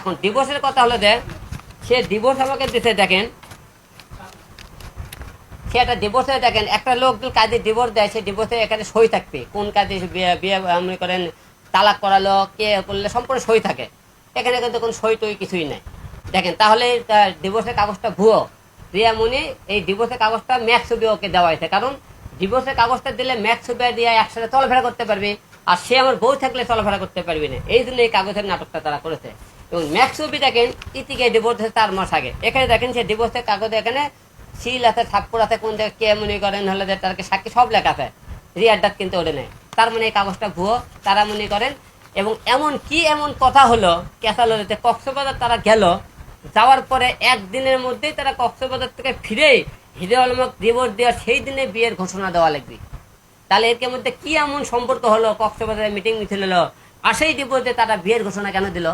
এখন ডিভোর্সের কথা হলো যে সে ডিভোর্স আমাকে দিতে দেখেন। সে একটা ডিভোর্সে দেখেন, একটা লোক কাজে ডিভোর্স দেয়, সে ডিভোর্সে এখানে সই থাকবে। কোন কাজে বিয়ে বিয়ে, মনে করেন, তালাক করালো, কে করলে সম্পূর্ণ সই থাকে। এখানে কিন্তু কোনো সই টই কিছুই নাই। দেখেন, তাহলে ডিভোর্সের কাগজটা ভুয়ো। রিয়া মনি, এই ডিভোর্সের কাগজটা ম্যাক্স ছবি ওকে দেওয়া হয়েছে। কারণ ডিভোর্সের কাগজটা দিলে ম্যাক্স ছবি দিয়ে একসাথে চলাফেরা করতে পারবে। আর সে আমার বউ থাকলে চলাফেরা করতে পারবে না। এই জন্য এই কাগজের নাটকটা তারা করেছে। এবং ম্যাক্স ছবি দেখেন, ইতিকে ডিভোর্স চার মাস আগে। এখানে দেখেন সে ডিভোর্সের কাগজে এখানে সিল আছে, থাপ্পড় আছে, কোন জায়গায় কে মনে করেন, হলে যে তার সাক্ষী, সব লেখা আছে। রিয়ার ডাক কিন্তু ওটা নেই। তার মানে এই কাগজটা ভুয়ো, তারা মনে করেন, এবং এমন কি এমন কথা হলো ক্যাসালোতে কক্সবাজার তারা গেল, যাওয়ার পরে একদিনের মধ্যেই তারা কক্সবাজার থেকে ফিরে হিরে আলমক ডিভোর্স দেওয়ার সেই দিনে বিয়ের ঘোষণা দেওয়া লাগবে। তাহলে এর মধ্যে কি এমন সম্পর্ক হলো? কক্সবাজারে মিটিং মিছিল হলো, আর সেই ডিভোর্সে তারা বিয়ের ঘোষণা কেন দিল?